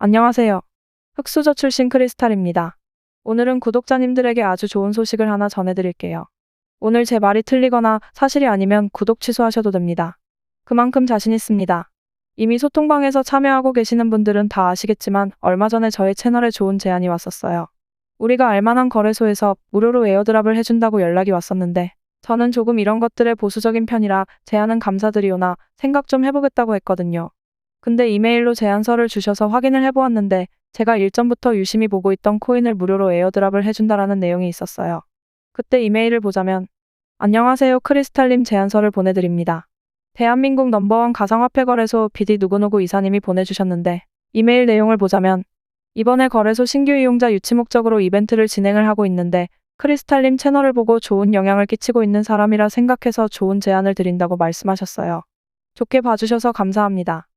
안녕하세요. 흑수저 출신 크리스탈입니다. 오늘은 구독자님들에게 아주 좋은 소식을 하나 전해드릴게요. 오늘 제 말이 틀리거나 사실이 아니면 구독 취소하셔도 됩니다. 그만큼 자신 있습니다. 이미 소통방에서 참여하고 계시는 분들은 다 아시겠지만 얼마 전에 저의 채널에 좋은 제안이 왔었어요. 우리가 알만한 거래소에서 무료로 에어드랍을 해준다고 연락이 왔었는데 저는 조금 이런 것들에 보수적인 편이라 제안은 감사드리오나 생각 좀 해보겠다고 했거든요. 근데 이메일로 제안서를 주셔서 확인을 해보았는데 제가 일전부터 유심히 보고 있던 코인을 무료로 에어드랍을 해준다라는 내용이 있었어요. 그때 이메일을 보자면 안녕하세요 크리스탈님 제안서를 보내드립니다. 대한민국 넘버원 가상화폐 거래소 BD 누구누구 이사님이 보내주셨는데 이메일 내용을 보자면 이번에 거래소 신규 이용자 유치 목적으로 이벤트를 진행을 하고 있는데 크리스탈님 채널을 보고 좋은 영향을 끼치고 있는 사람이라 생각해서 좋은 제안을 드린다고 말씀하셨어요. 좋게 봐주셔서 감사합니다.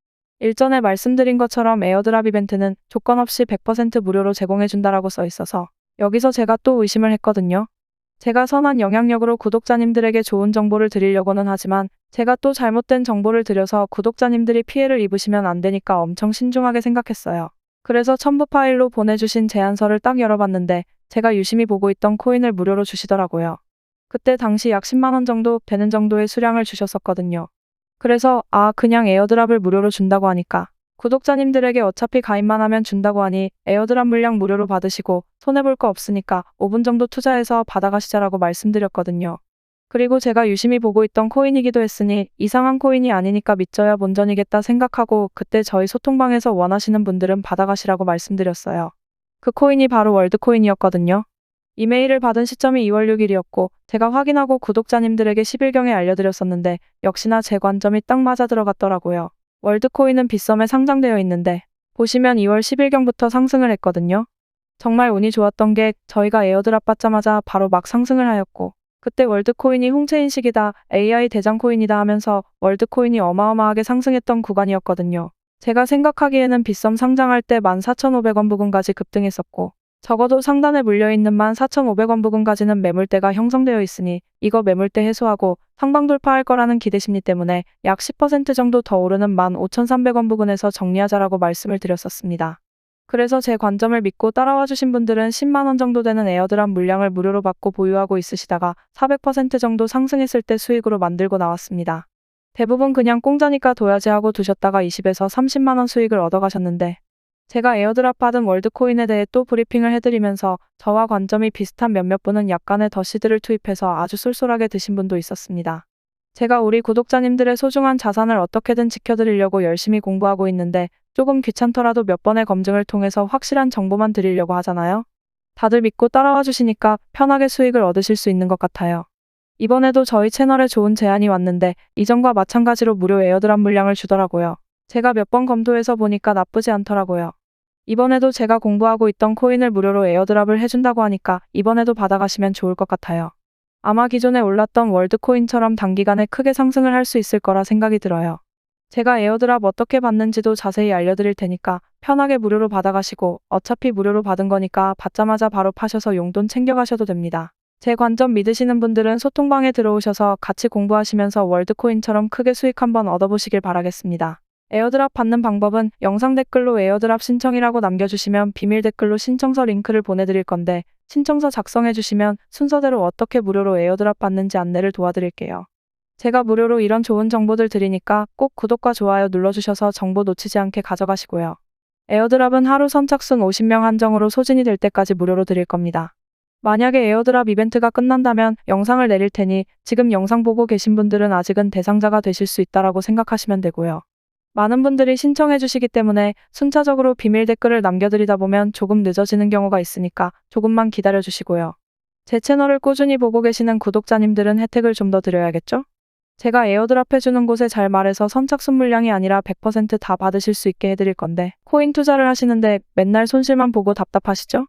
일전에 말씀드린 것처럼 에어드랍 이벤트는 조건 없이 100% 무료로 제공해준다라고 써 있어서 여기서 제가 또 의심을 했거든요. 제가 선한 영향력으로 구독자님들에게 좋은 정보를 드리려고는 하지만 제가 또 잘못된 정보를 드려서 구독자님들이 피해를 입으시면 안 되니까 엄청 신중하게 생각했어요. 그래서 첨부 파일로 보내주신 제안서를 딱 열어봤는데 제가 유심히 보고 있던 코인을 무료로 주시더라고요. 그때 당시 약 10만원 정도 되는 정도의 수량을 주셨었거든요. 그래서 아 그냥 에어드랍을 무료로 준다고 하니까 구독자님들에게 어차피 가입만 하면 준다고 하니 에어드랍 물량 무료로 받으시고 손해볼 거 없으니까 5분 정도 투자해서 받아가시자라고 말씀드렸거든요. 그리고 제가 유심히 보고 있던 코인이기도 했으니 이상한 코인이 아니니까 믿져야 본전이겠다 생각하고 그때 저희 소통방에서 원하시는 분들은 받아가시라고 말씀드렸어요. 그 코인이 바로 월드코인이었거든요. 이메일을 받은 시점이 2월 6일이었고 제가 확인하고 구독자님들에게 10일경에 알려드렸었는데 역시나 제 관점이 딱 맞아 들어갔더라고요. 월드코인은 빗썸에 상장되어 있는데 보시면 2월 10일경부터 상승을 했거든요. 정말 운이 좋았던 게 저희가 에어드랍 받자마자 바로 막 상승을 하였고 그때 월드코인이 홍채인 식이다 AI 대장코인이다 하면서 월드코인이 어마어마하게 상승했던 구간이었거든요. 제가 생각하기에는 빗썸 상장할 때 14,500원 부근까지 급등했었고 적어도 상단에 물려있는 14,500원 부근까지는 매물대가 형성되어 있으니 이거 매물대 해소하고 상방 돌파할 거라는 기대 심리 때문에 약 10% 정도 더 오르는 15,300원 부근에서 정리하자라고 말씀을 드렸었습니다. 그래서 제 관점을 믿고 따라와 주신 분들은 10만원 정도 되는 에어드랍 물량을 무료로 받고 보유하고 있으시다가 400% 정도 상승했을 때 수익으로 만들고 나왔습니다. 대부분 그냥 공짜니까 둬야지 하고 두셨다가 20에서 30만원 수익을 얻어가셨는데 제가 에어드랍 받은 월드코인에 대해 또 브리핑을 해드리면서 저와 관점이 비슷한 몇몇 분은 약간의 더 시드를 투입해서 아주 쏠쏠하게 드신 분도 있었습니다. 제가 우리 구독자님들의 소중한 자산을 어떻게든 지켜드리려고 열심히 공부하고 있는데 조금 귀찮더라도 몇 번의 검증을 통해서 확실한 정보만 드리려고 하잖아요. 다들 믿고 따라와 주시니까 편하게 수익을 얻으실 수 있는 것 같아요. 이번에도 저희 채널에 좋은 제안이 왔는데 이전과 마찬가지로 무료 에어드랍 물량을 주더라고요. 제가 몇 번 검토해서 보니까 나쁘지 않더라고요. 이번에도 제가 공부하고 있던 코인을 무료로 에어드랍을 해준다고 하니까 이번에도 받아가시면 좋을 것 같아요. 아마 기존에 올랐던 월드코인처럼 단기간에 크게 상승을 할 수 있을 거라 생각이 들어요. 제가 에어드랍 어떻게 받는지도 자세히 알려드릴 테니까 편하게 무료로 받아가시고 어차피 무료로 받은 거니까 받자마자 바로 파셔서 용돈 챙겨가셔도 됩니다. 제 관점 믿으시는 분들은 소통방에 들어오셔서 같이 공부하시면서 월드코인처럼 크게 수익 한번 얻어보시길 바라겠습니다. 에어드랍 받는 방법은 영상 댓글로 에어드랍 신청이라고 남겨주시면 비밀 댓글로 신청서 링크를 보내드릴 건데 신청서 작성해주시면 순서대로 어떻게 무료로 에어드랍 받는지 안내를 도와드릴게요. 제가 무료로 이런 좋은 정보들 드리니까 꼭 구독과 좋아요 눌러주셔서 정보 놓치지 않게 가져가시고요. 에어드랍은 하루 선착순 50명 한정으로 소진이 될 때까지 무료로 드릴 겁니다. 만약에 에어드랍 이벤트가 끝난다면 영상을 내릴 테니 지금 영상 보고 계신 분들은 아직은 대상자가 되실 수 있다라고 생각하시면 되고요. 많은 분들이 신청해 주시기 때문에 순차적으로 비밀 댓글을 남겨드리다 보면 조금 늦어지는 경우가 있으니까 조금만 기다려 주시고요. 제 채널을 꾸준히 보고 계시는 구독자님들은 혜택을 좀 더 드려야겠죠? 제가 에어드랍 해주는 곳에 잘 말해서 선착순 물량이 아니라 100%다 받으실 수 있게 해드릴 건데 코인 투자를 하시는데 맨날 손실만 보고 답답하시죠?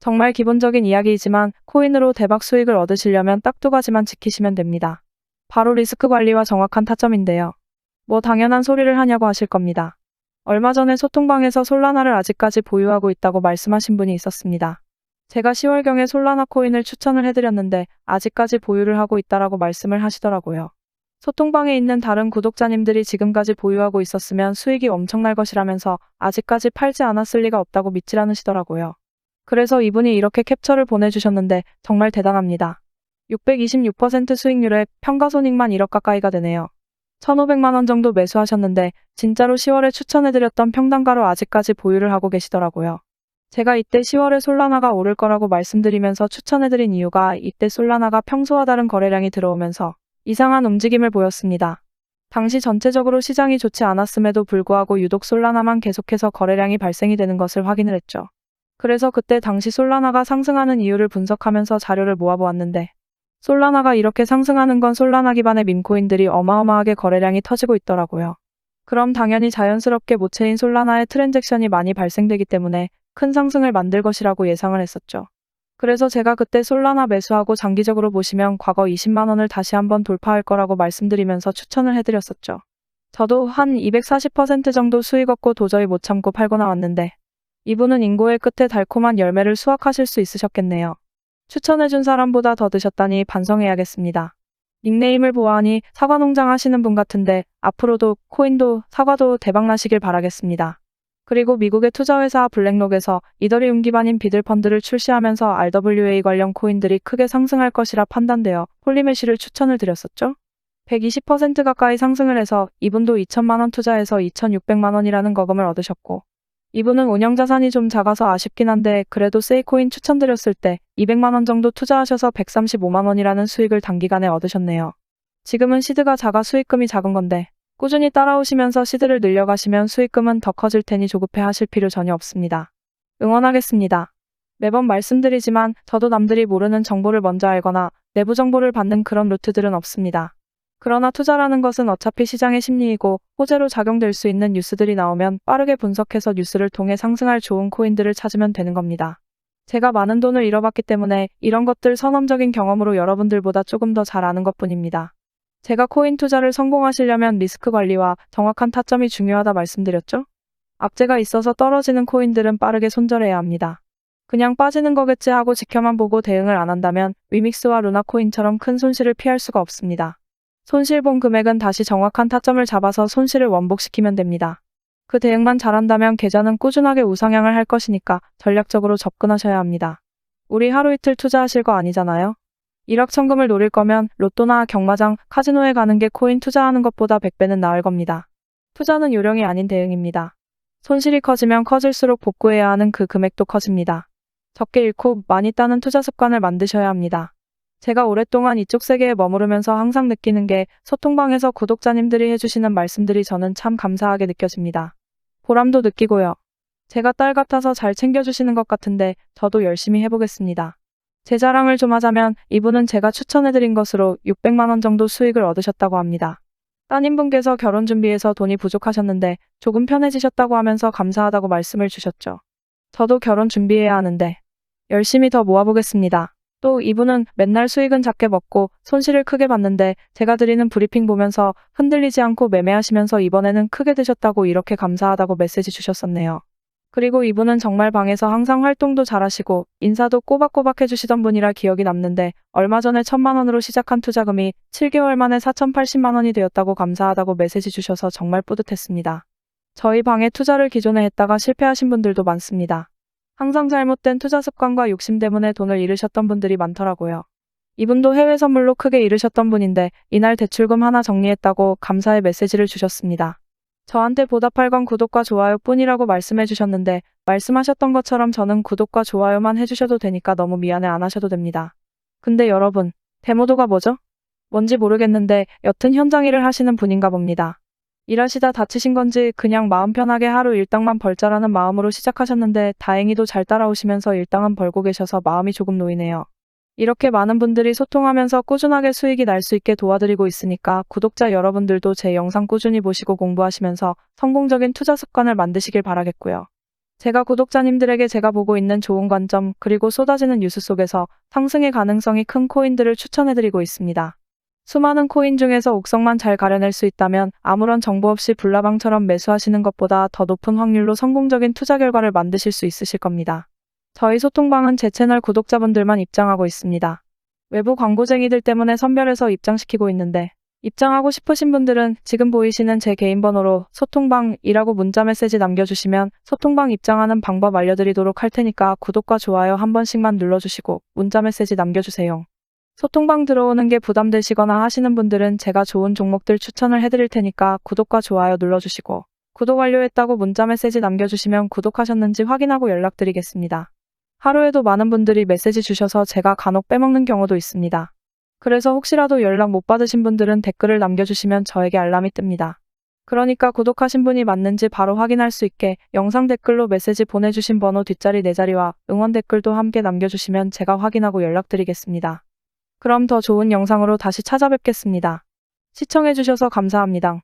정말 기본적인 이야기이지만 코인으로 대박 수익을 얻으시려면 딱 두 가지만 지키시면 됩니다. 바로 리스크 관리와 정확한 타점인데요. 뭐 당연한 소리를 하냐고 하실 겁니다. 얼마 전에 소통방에서 솔라나를 아직까지 보유하고 있다고 말씀하신 분이 있었습니다. 제가 10월경에 솔라나 코인을 추천을 해드렸는데 아직까지 보유를 하고 있다라고 말씀을 하시더라고요. 소통방에 있는 다른 구독자님들이 지금까지 보유하고 있었으면 수익이 엄청날 것이라면서 아직까지 팔지 않았을 리가 없다고 믿질 않으시더라고요. 그래서 이분이 이렇게 캡처를 보내주셨는데 정말 대단합니다. 626% 수익률에 평가손익만 1억 가까이가 되네요. 1,500만 원 정도 매수하셨는데 진짜로 10월에 추천해드렸던 평단가로 아직까지 보유를 하고 계시더라고요. 제가 이때 10월에 솔라나가 오를 거라고 말씀드리면서 추천해드린 이유가 이때 솔라나가 평소와 다른 거래량이 들어오면서 이상한 움직임을 보였습니다. 당시 전체적으로 시장이 좋지 않았음에도 불구하고 유독 솔라나만 계속해서 거래량이 발생이 되는 것을 확인을 했죠. 그래서 그때 당시 솔라나가 상승하는 이유를 분석하면서 자료를 모아보았는데 솔라나가 이렇게 상승하는 건 솔라나 기반의 밈코인들이 어마어마하게 거래량이 터지고 있더라고요. 그럼 당연히 자연스럽게 모체인 솔라나의 트랜잭션이 많이 발생되기 때문에 큰 상승을 만들 것이라고 예상을 했었죠. 그래서 제가 그때 솔라나 매수하고 장기적으로 보시면 과거 20만원을 다시 한번 돌파할 거라고 말씀드리면서 추천을 해드렸었죠. 저도 한 240% 정도 수익 얻고 도저히 못 참고 팔고 나왔는데 이분은 인고의 끝에 달콤한 열매를 수확하실 수 있으셨겠네요. 추천해준 사람보다 더 드셨다니 반성해야겠습니다. 닉네임을 보아하니 사과 농장 하시는 분 같은데 앞으로도 코인도 사과도 대박나시길 바라겠습니다. 그리고 미국의 투자회사 블랙록에서 이더리움 기반인 비들펀드를 출시하면서 RWA 관련 코인들이 크게 상승할 것이라 판단되어 폴리메시를 추천을 드렸었죠. 120% 가까이 상승을 해서 이분도 2천만원 투자해서 2,600만원이라는 거금을 얻으셨고 이분은 운영 자산이 좀 작아서 아쉽긴 한데 그래도 세이코인 추천드렸을 때 200만원 정도 투자하셔서 135만원이라는 수익을 단기간에 얻으셨네요. 지금은 시드가 작아 수익금이 작은 건데 꾸준히 따라오시면서 시드를 늘려가시면 수익금은 더 커질 테니 조급해 하실 필요 전혀 없습니다. 응원하겠습니다. 매번 말씀드리지만 저도 남들이 모르는 정보를 먼저 알거나 내부 정보를 받는 그런 루트들은 없습니다. 그러나 투자라는 것은 어차피 시장의 심리이고 호재로 작용될 수 있는 뉴스들이 나오면 빠르게 분석해서 뉴스를 통해 상승할 좋은 코인들을 찾으면 되는 겁니다. 제가 많은 돈을 잃어봤기 때문에 이런 것들 선험적인 경험으로 여러분들보다 조금 더 잘 아는 것 뿐입니다. 제가 코인 투자를 성공하시려면 리스크 관리와 정확한 타점이 중요하다 말씀드렸죠? 악재가 있어서 떨어지는 코인들은 빠르게 손절해야 합니다. 그냥 빠지는 거겠지 하고 지켜만 보고 대응을 안 한다면 위믹스와 루나코인처럼 큰 손실을 피할 수가 없습니다. 손실본 금액은 다시 정확한 타점을 잡아서 손실을 원복시키면 됩니다. 그 대응만 잘한다면 계좌는 꾸준하게 우상향을 할 것이니까 전략적으로 접근하셔야 합니다. 우리 하루 이틀 투자하실 거 아니잖아요? 1억 천금을 노릴 거면 로또나 경마장, 카지노에 가는 게 코인 투자하는 것보다 100배는 나을 겁니다. 투자는 요령이 아닌 대응입니다. 손실이 커지면 커질수록 복구해야 하는 그 금액도 커집니다. 적게 잃고 많이 따는 투자 습관을 만드셔야 합니다. 제가 오랫동안 이쪽 세계에 머무르면서 항상 느끼는 게 소통방에서 구독자님들이 해주시는 말씀들이 저는 참 감사하게 느껴집니다. 보람도 느끼고요. 제가 딸 같아서 잘 챙겨주시는 것 같은데 저도 열심히 해보겠습니다. 제 자랑을 좀 하자면 이분은 제가 추천해드린 것으로 600만원 정도 수익을 얻으셨다고 합니다. 따님분께서 결혼 준비해서 돈이 부족하셨는데 조금 편해지셨다고 하면서 감사하다고 말씀을 주셨죠. 저도 결혼 준비해야 하는데 열심히 더 모아보겠습니다. 또 이분은 맨날 수익은 작게 먹고 손실을 크게 봤는데 제가 드리는 브리핑 보면서 흔들리지 않고 매매하시면서 이번에는 크게 드셨다고 이렇게 감사하다고 메시지 주셨었네요. 그리고 이분은 정말 방에서 항상 활동도 잘하시고 인사도 꼬박꼬박 해주시던 분이라 기억이 남는데 얼마 전에 천만 원으로 시작한 투자금이 7개월 만에 4,080만 원이 되었다고 감사하다고 메시지 주셔서 정말 뿌듯했습니다. 저희 방에 투자를 기존에 했다가 실패하신 분들도 많습니다. 항상 잘못된 투자 습관과 욕심 때문에 돈을 잃으셨던 분들이 많더라고요. 이분도 해외 선물로 크게 잃으셨던 분인데 이날 대출금 하나 정리했다고 감사의 메시지를 주셨습니다. 저한테 보답할 건 구독과 좋아요 뿐이라고 말씀해 주셨는데 말씀하셨던 것처럼 저는 구독과 좋아요만 해주셔도 되니까 너무 미안해 안 하셔도 됩니다. 근데 여러분, 데모도가 뭐죠? 뭔지 모르겠는데 여튼 현장 일을 하시는 분인가 봅니다. 일하시다 다치신 건지 그냥 마음 편하게 하루 일당만 벌자라는 마음으로 시작하셨는데 다행히도 잘 따라오시면서 일당은 벌고 계셔서 마음이 조금 놓이네요. 이렇게 많은 분들이 소통하면서 꾸준하게 수익이 날 수 있게 도와드리고 있으니까 구독자 여러분들도 제 영상 꾸준히 보시고 공부하시면서 성공적인 투자 습관을 만드시길 바라겠고요. 제가 구독자님들에게 제가 보고 있는 좋은 관점 그리고 쏟아지는 뉴스 속에서 상승의 가능성이 큰 코인들을 추천해드리고 있습니다. 수많은 코인 중에서 옥성만 잘 가려낼 수 있다면 아무런 정보 없이 불나방처럼 매수하시는 것보다 더 높은 확률로 성공적인 투자 결과를 만드실 수 있으실 겁니다. 저희 소통방은 제 채널 구독자분들만 입장하고 있습니다. 외부 광고쟁이들 때문에 선별해서 입장시키고 있는데 입장하고 싶으신 분들은 지금 보이시는 제 개인 번호로 소통방이라고 문자 메시지 남겨주시면 소통방 입장하는 방법 알려드리도록 할 테니까 구독과 좋아요 한 번씩만 눌러주시고 문자 메시지 남겨주세요. 소통방 들어오는 게 부담되시거나 하시는 분들은 제가 좋은 종목들 추천을 해드릴 테니까 구독과 좋아요 눌러주시고 구독 완료했다고 문자 메시지 남겨주시면 구독하셨는지 확인하고 연락드리겠습니다. 하루에도 많은 분들이 메시지 주셔서 제가 간혹 빼먹는 경우도 있습니다. 그래서 혹시라도 연락 못 받으신 분들은 댓글을 남겨주시면 저에게 알람이 뜹니다. 그러니까 구독하신 분이 맞는지 바로 확인할 수 있게 영상 댓글로 메시지 보내주신 번호 뒷자리 네자리와 응원 댓글도 함께 남겨주시면 제가 확인하고 연락드리겠습니다. 그럼 더 좋은 영상으로 다시 찾아뵙겠습니다. 시청해주셔서 감사합니다.